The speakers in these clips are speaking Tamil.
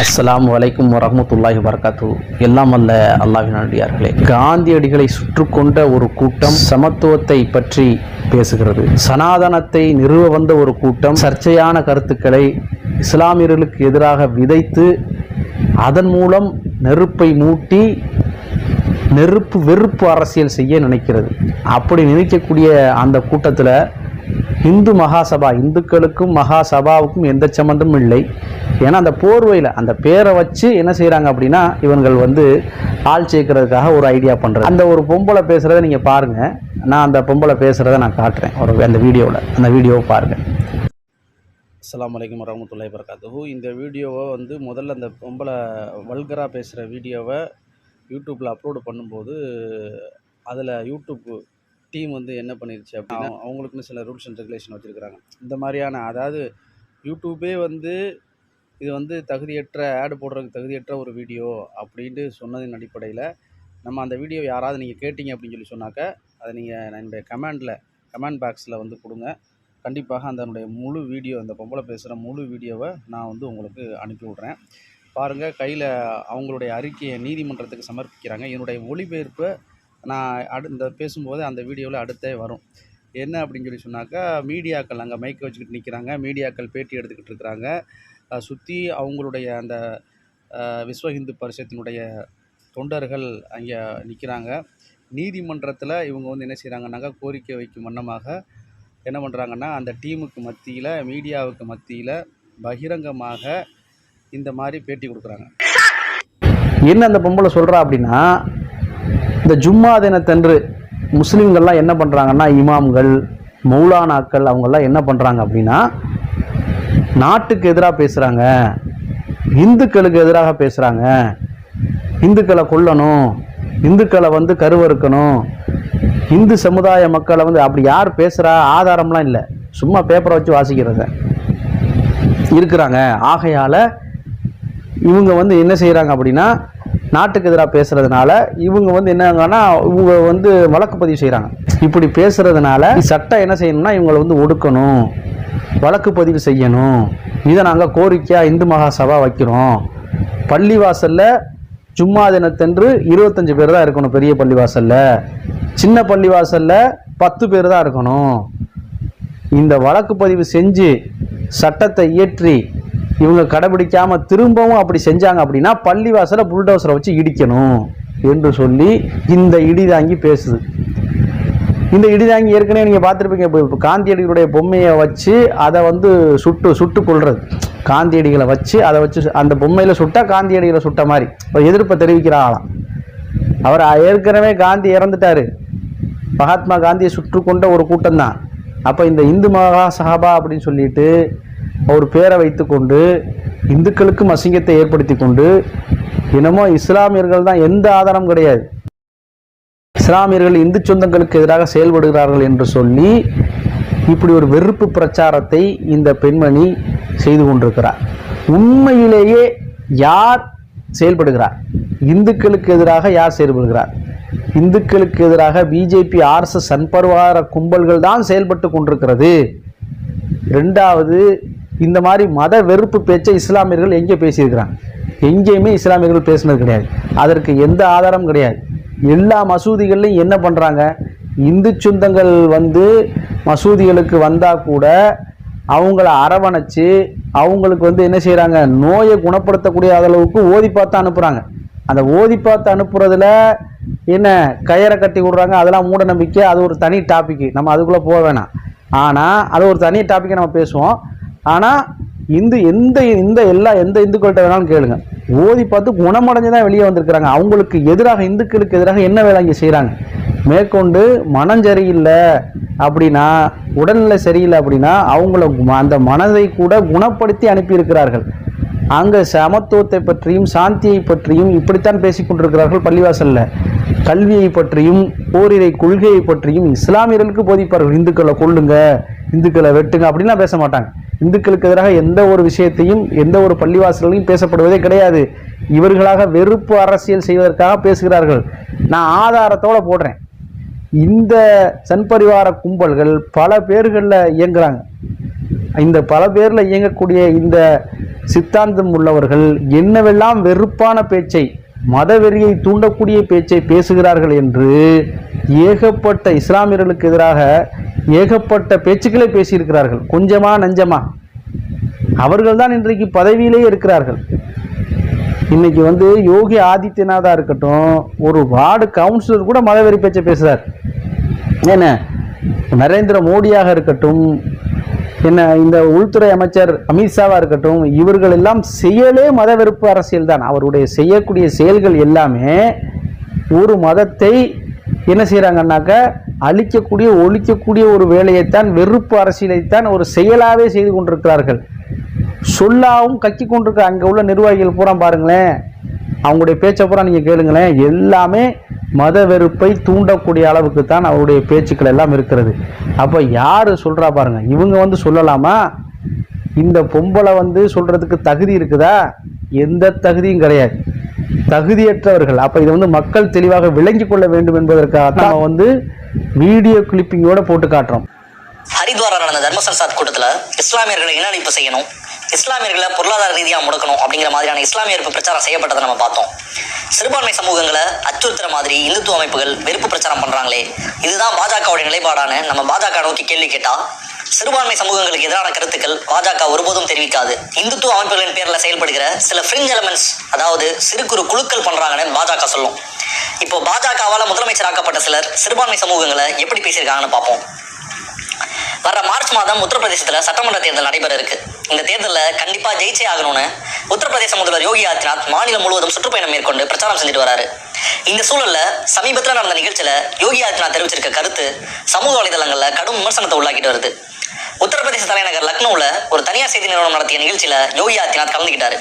அஸ்லாம் வலைக்கும் வரமத்துல்லாஹி வரகாத்து எல்லாம் அல்ல அல்லாஹின் அடியார்களே. காந்தியடிகளை சுற்றுக்கொண்ட ஒரு கூட்டம் சமத்துவத்தை பற்றி பேசுகிறது. சனாதனத்தை நிறுவ வந்த ஒரு கூட்டம் சர்ச்சையான கருத்துக்களை இஸ்லாமியர்களுக்கு எதிராக விதைத்து அதன் மூலம் நெருப்பை மூட்டி நெருப்பு வெறுப்பு அரசியல் செய்ய நினைக்கிறது. அப்படி நினைக்கக்கூடிய அந்த கூட்டத்தில் இந்து மகாசபா இந்துக்களுக்கும் மகாசபாவுக்கும் எந்த சம்மந்தமும் இல்லை. ஏன்னா அந்த போர்வையில் அந்த பேரை வச்சு என்ன செய்கிறாங்க அப்படின்னா இவங்கள் வந்து ஆள் சேர்க்கறதுக்காக ஒரு ஐடியா பண்ணுறது அந்த ஒரு பொம்பளை பேசுகிறத நீங்கள் பாருங்கள் நான் அந்த பொம்பளை பேசுகிறத நான் காட்டுறேன். ஒரு அந்த வீடியோவில் அந்த வீடியோவை பாருங்கள் அஸ்லாம் வலைக்கம் வரமத்துல்லாய் வரகாத்துஹு இந்த வீடியோவை வந்து முதல்ல அந்த பொம்பளை வல்கராக பேசுகிற வீடியோவை யூடியூப்பில் அப்லோடு பண்ணும்போது அதில் யூடியூப் டீம் வந்து என்ன பண்ணிருச்சு அப்படின்னா அவங்களுக்குன்னு சில ரூல்ஸ் அண்ட் ரெகுலேஷன் வச்சுருக்கிறாங்க. இந்த மாதிரியான அதாவது யூடியூபே வந்து இது வந்து தகுதியற்ற ஆடு போடுறதுக்கு தகுதியற்ற ஒரு வீடியோ அப்படின்ட்டு சொன்னதின் அடிப்படையில் நம்ம அந்த வீடியோ யாராவது நீங்கள் கேட்டிங்க அப்படின்னு சொல்லி சொன்னாக்க அதை நீங்கள் என்னுடைய கமெண்டில் கமெண்ட் பாக்ஸில் வந்து கொடுங்க. கண்டிப்பாக அதனுடைய முழு வீடியோ அந்த பொம்பளை பேசுகிற முழு வீடியோவை நான் வந்து உங்களுக்கு அனுப்பி விட்றேன். பாருங்கள் கையில் அவங்களுடைய அறிக்கையை நீதிமன்றத்துக்கு சமர்ப்பிக்கிறாங்க. என்னுடைய ஒளிபெயர்ப்பை நான் அடு இந்த பேசும்போது அந்த வீடியோவில் அடுத்தே வரும். என்ன அப்படின்னு சொல்லி சொன்னாக்கா மீடியாக்கள் அங்கே மைக்கை வச்சுக்கிட்டு நிற்கிறாங்க மீடியாக்கள் பேட்டி எடுத்துக்கிட்டு இருக்கிறாங்க. சுற்றி அவங்களுடைய அந்த விஸ்வ இந்து பரிஷத்தினுடைய தொண்டர்கள் அங்கே நிற்கிறாங்க நீதிமன்றத்தில் இவங்க வந்து என்ன செய்கிறாங்கன்னாக்கா கோரிக்கை வைக்கும் வண்ணமாக என்ன பண்ணுறாங்கன்னா அந்த டீமுக்கு மத்தியில் மீடியாவுக்கு மத்தியில் பகிரங்கமாக இந்த மாதிரி பேட்டி கொடுக்குறாங்க. என்ன அந்த பொம்பளை சொல்கிறா அப்படின்னா இந்த ஜும்மா தினத்தன்று முஸ்லீம்கள்லாம் என்ன பண்ணுறாங்கன்னா இமாம்கள் மௌலானாக்கள் அவங்கெல்லாம் என்ன பண்ணுறாங்க அப்படின்னா நாட்டுக்கு எதிராக பேசுகிறாங்க இந்துக்களுக்கு எதிராக பேசுகிறாங்க இந்துக்களை கொல்லணும். இந்துக்களை வந்து கருவறுக்கணும். இந்து சமுதாய மக்களை வந்து அப்படி யார் பேசுகிறா ஆதாரம்லாம் இல்லை. சும்மா பேப்பரை வச்சு வாசிக்கிறத இருக்கிறாங்க. ஆகையால் இவங்க வந்து என்ன செய்கிறாங்க அப்படின்னா நாட்டுக்கு எதிராக பேசுறதுனால இவங்க வந்து என்னங்கன்னா இவங்க வந்து வழக்கு பதிவு செய்கிறாங்க இப்படி பேசுறதுனால சட்டம் என்ன செய்யணும்னா இவங்களை வந்து ஒடுக்கணும். வழக்கு பதிவு செய்யணும். இதை நாங்கள் கோரிக்கையாக இந்து மகாசபா வைக்கிறோம். பள்ளிவாசலில் ஜும்மா தினத்தன்று இருபத்தஞ்சு பேர் தான் இருக்கணும் பெரிய பள்ளிவாசலில். சின்ன பள்ளிவாசலில் பத்து பேர் தான் இருக்கணும். இந்த வழக்கு பதிவு செஞ்சு சட்டத்தை இயற்றி இவங்க கடைபிடிக்காமல் திரும்பவும் அப்படி செஞ்சாங்க அப்படின்னா பள்ளிவாசலை புல்டோசரை வச்சு இடிக்கணும் என்று சொல்லி இந்த இடி தாங்கி பேசுது. இந்த இடிதாங்கி ஏற்கனவே நீங்கள் பார்த்துருப்பீங்க இப்போ இப்போ காந்தியடிகளுடைய பொம்மையை வச்சு அதை வந்து சுட்டு சுட்டு கொள்வது காந்தியடிகளை வச்சு அதை வச்சு அந்த பொம்மையில் சுட்டா காந்தியடிகளை சுட்ட மாதிரி. ஒரு எதிர்ப்பை தெரிவிக்கிற ஆளாம் அவர் ஏற்கனவே காந்தி இறந்துட்டாரு. மகாத்மா காந்தியை சுற்று கொண்ட ஒரு கூட்டம் தான். அப்போ இந்த இந்து மகா சஹாபா அப்படின்னு சொல்லிட்டு அவர் பேரை வைத்துக்கொண்டு இந்துக்களுக்கும் அசிங்கத்தை ஏற்படுத்தி கொண்டு என்னமோ இஸ்லாமியர்கள் தான் எந்த ஆதாரம் கிடையாது. இஸ்லாமியர்கள் இந்து சொந்தங்களுக்கு எதிராக செயல்படுகிறார்கள் என்று சொல்லி இப்படி ஒரு வெறுப்பு பிரச்சாரத்தை இந்த பெண்மணி செய்து கொண்டிருக்கிறார். உண்மையிலேயே யார் செயல்படுகிறார்? இந்துக்களுக்கு எதிராக யார் செயல்படுகிறார்? இந்துக்களுக்கு எதிராக பிஜேபி ஆர்எஸ்எஸ் சன்பர்வார கும்பல்கள் தான் செயல்பட்டு கொண்டிருக்கிறது. ரெண்டாவது இந்த மாதிரி மத வெறுப்பு பேச்சை இஸ்லாமியர்கள் எங்கே பேசியிருக்கிறாங்க? எங்கேயுமே இஸ்லாமியர்கள் பேசினது கிடையாது. அதற்கு எந்த ஆதாரம் கிடையாது. எல்லா மசூதிகள்லையும் என்ன பண்ணுறாங்க இந்து சொந்தங்கள் வந்து மசூதிகளுக்கு வந்தால் கூட அவங்கள அரவணைச்சு அவங்களுக்கு வந்து என்ன செய்கிறாங்க நோயை குணப்படுத்தக்கூடிய அளவுக்கு ஓதி பார்த்து அனுப்புகிறாங்க அந்த ஓதி பார்த்து அனுப்புறதுல என்ன கயிறை கட்டி விடுறாங்க? அதெல்லாம் மூட நம்பிக்கை. அது ஒரு தனி டாப்பிக்கு நம்ம அதுக்குள்ளே போக வேணாம். ஆனால் அது ஒரு தனி டாப்பிக்கை நம்ம பேசுவோம். ஆனால் இந்து எந்த இந்த எல்லா எந்த இந்துக்கள்கிட்ட வேணாலும் கேளுங்க. ஓதி பார்த்து குணமடைஞ்சு தான் வெளியே வந்திருக்கிறாங்க. அவங்களுக்கு எதிராக இந்துக்களுக்கு எதிராக என்ன வேலை இங்கே செய்கிறாங்க மேற்கொண்டு மனம் சரியில்லை அப்படின்னா உடல்நிலை சரியில்லை அப்படின்னா அவங்கள ம- அந்த மனதை கூட குணப்படுத்தி அனுப்பியிருக்கிறார்கள். அங்கே சமத்துவத்தை பற்றியும் சாந்தியை பற்றியும் இப்படித்தான் பேசிக்கொண்டிருக்கிறார்கள் பள்ளிவாசலில். கல்வியை பற்றியும் ஓரிரை கொள்கையை பற்றியும் இஸ்லாமியர்களுக்கு போதிப்பார்கள். இந்துக்களை கொள்ளுங்க இந்துக்களை வெட்டுங்க அப்படின்லாம் பேச மாட்டாங்க. இந்துக்களுக்கு எதிராக எந்த ஒரு விஷயத்தையும் எந்த ஒரு பள்ளிவாசலையும் பேசப்படுவதே கிடையாது. இவர்களாக வெறுப்பு அரசியல் செய்வதற்காக பேசுகிறார்கள். நான் ஆதாரத்தோடு போடுறேன். இந்த சன்பரிவார கும்பல்கள் பல பேர்களில் இயங்குகிறாங்க இந்த பல பேரில் இயங்கக்கூடிய இந்த சித்தாந்தம் உள்ளவர்கள் என்னவெல்லாம் வெறுப்பான பேச்சை மதவெறியை தூண்டக்கூடிய பேச்சை பேசுகிறார்கள் என்று ஏகப்பட்ட இஸ்லாமியர்களுக்கு எதிராக ஏகப்பட்ட பேச்சுக்களை பேசியிருக்கிறார்கள். கொஞ்சமா நஞ்சமா. அவர்கள்தான் இன்றைக்கு பதவியிலே இருக்கிறார்கள். இன்னைக்கு வந்து யோகி ஆதித்யநாதா இருக்கட்டும் ஒரு வார்டு கவுன்சிலர் கூட மதவெறி பேச்சை பேசுறார். என்ன நரேந்திர மோடியாக இருக்கட்டும் என்ன இந்த உள்துறை அமைச்சர் அமித்ஷாவா இருக்கட்டும் இவர்கள் எல்லாம் செயலே மத வெறுப்பு அரசியல் தான் அவருடைய செய்யக்கூடிய செயல்கள் எல்லாமே ஒரு மதத்தை என்ன செய்கிறாங்கன்னாக்க அழிக்கக்கூடிய ஒழிக்கக்கூடிய ஒரு வேலையைத்தான் வெறுப்பு அரசியலைத்தான் ஒரு செயலாகவே செய்து கொண்டிருக்கிறார்கள். சொல்லாவும் கக்கி கொண்டிருக்க அங்கே உள்ள நிர்வாகிகள் பூரா பாருங்களேன் அவங்களுடைய பேச்சை பூரா நீங்கள் கேளுங்களேன் எல்லாமே மத வெறுப்பை தூண்டக்கூடிய அளவுக்கு தான் அவருடைய பேச்சுக்கள் எல்லாம் இருக்கிறது. அப்போ யார் சொல்கிறா பாருங்கள் இவங்க வந்து சொல்லலாமா? இந்த பொம்பளை வந்து சொல்கிறதுக்கு தகுதி இருக்குதா? எந்த தகுதியும் கிடையாது. தகுதியற்றவர்கள். அப்போ இதை வந்து மக்கள் தெளிவாக விளங்கி கொள்ள வேண்டும் என்பதற்காக தான் நம்ம வந்து வீடியோ கிளிப்பிங்கோட போட்டு காட்டுறோம். ஹரித்வாரா நடந்த தர்ம சன்சாத் கூட்டத்துல இஸ்லாமியர்களை இன செய்யணும்? இஸ்லாமியர்களை பொருளாதார ரீதியா முடக்கணும் அப்படிங்கிற மாதிரியான இஸ்லாமிய எதிர்ப்பு பிரச்சாரம் செய்யப்பட்டதை நம்ம பார்த்தோம். சிறுபான்மை சமூகங்களை அச்சுறுத்துற மாதிரி இந்துத்துவ அமைப்புகள் வெறுப்பு பிரச்சாரம் பண்றாங்களே. இதுதான் பாஜகவுடைய நிலைப்பாடான நம்ம பாஜக நோக்கி கேள்வி கேட்டால் சிறுபான்மை சமூகங்களுக்கு எதிரான கருத்துக்கள் பாஜக ஒருபோதும் தெரிவிக்காது. இந்துத்துவ அமைப்புகளின் பேரில் செயல்படுகிற சில ஃப்ரிஞ்ச் எலமெண்ட்ஸ் அதாவது சிறு குறு குழுக்கள் பண்றாங்கன்னு பாஜக சொல்லும். இப்போ பாஜகவால முதலமைச்சராக்கப்பட்ட சிலர் சிறுபான்மை சமூகங்களை எப்படி பேசியிருக்காங்கன்னு பார்ப்போம். வர மார்ச் மாதம் உத்தரப்பிரதேசத்தில் சட்டமன்ற தேர்தல் நடைபெற இருக்கு. இந்த தேர்தலில் கண்டிப்பாக ஜெயிச்சே ஆகணும்னு உத்தரப்பிரதேச முதல்வர் யோகி ஆதித்யநாத் மாநிலம் முழுவதும் சுற்றுப்பயணம் மேற்கொண்டு பிரச்சாரம் செஞ்சுட்டு வராரு. இந்த சூழலில் சமீபத்தில் நடந்த நிகழ்ச்சியில் யோகி ஆதித்யநாத் தெரிவிச்சிருக்க கருத்து சமூக வலைதளங்களில் கடும் விமர்சனத்தை உள்ளாக்கிட்டு வருது. உத்தரப்பிரதேச தலைநகர் லக்னோவில் ஒரு தனியார் செய்தி நிறுவனம் நடத்திய நிகழ்ச்சியில் யோகி ஆதித்யநாத் கலந்துக்கிட்டாரு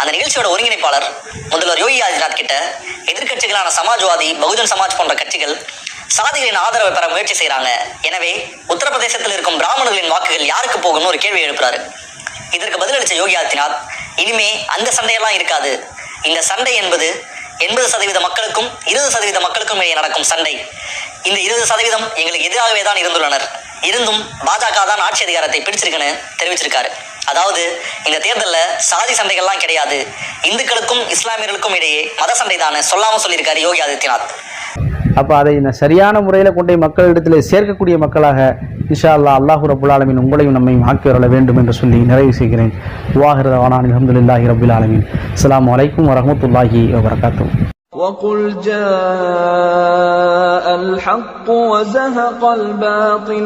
அந்த நிகழ்ச்சியோட ஒருங்கிணைப்பாளர் முதல்வர் யோகி ஆதித்யநாத் கிட்ட எதிர்க்கட்சிகளான சமாஜ்வாதி பகுஜன் சமாஜ் போன்ற கட்சிகள் சாதிகளின் ஆதரவை பெற முயற்சி செய்கிறாங்க எனவே உத்தரப்பிரதேசத்தில் இருக்கும் பிராமணர்களின் வாக்குகள் யாருக்கு போகும்னு ஒரு கேள்வி எழுப்புறாரு. இதற்கு பதிலளிச்ச யோகி ஆதித்யநாத் இனிமே அந்த சண்டையெல்லாம் இருக்காது. இந்த சண்டை என்பது எண்பது சதவீத மக்களுக்கும் இருபது சதவீத மக்களுக்கும் இடையே நடக்கும் சண்டை. இந்த இருபது சதவீதம் எங்களுக்கு எதிராகவே தான் இருந்துள்ளனர். இருந்தும் பாஜக தான் ஆட்சி அதிகாரத்தை பிடிச்சிருக்குன்னு தெரிவிச்சிருக்காரு அதாவது இந்த தேர்தலில் சாதி சண்டைகள்லாம் கிடையாது இந்துக்களுக்கும் இஸ்லாமியர்களுக்கும் இடையே மத சண்டை தானே சொல்லாம சொல்லியிருக்காரு யோகி ஆதித்யநாத் அப்போ அதை ந- சரியான முறையில் கொண்டு போய் மக்களிடத்தில் சேர்க்கக்கூடிய மக்களாக இன்ஷா அல்லாஹ் அல்லாஹு ரபுல் ஆலமீன் உங்களையும் நம்மையும் ஆக்கி வரல வேண்டும் என்று சொல்லி நிறைவு செய்கிறேன் வாஹிர வானான் அலமதுல்லாஹி ரபுல் ஆலமீன் அஸ்ஸலாமு அலைக்கும் வரஹ்மத்துல்லாஹி வபரகாத்துஹு وقل جاء الحق وزهق الباطل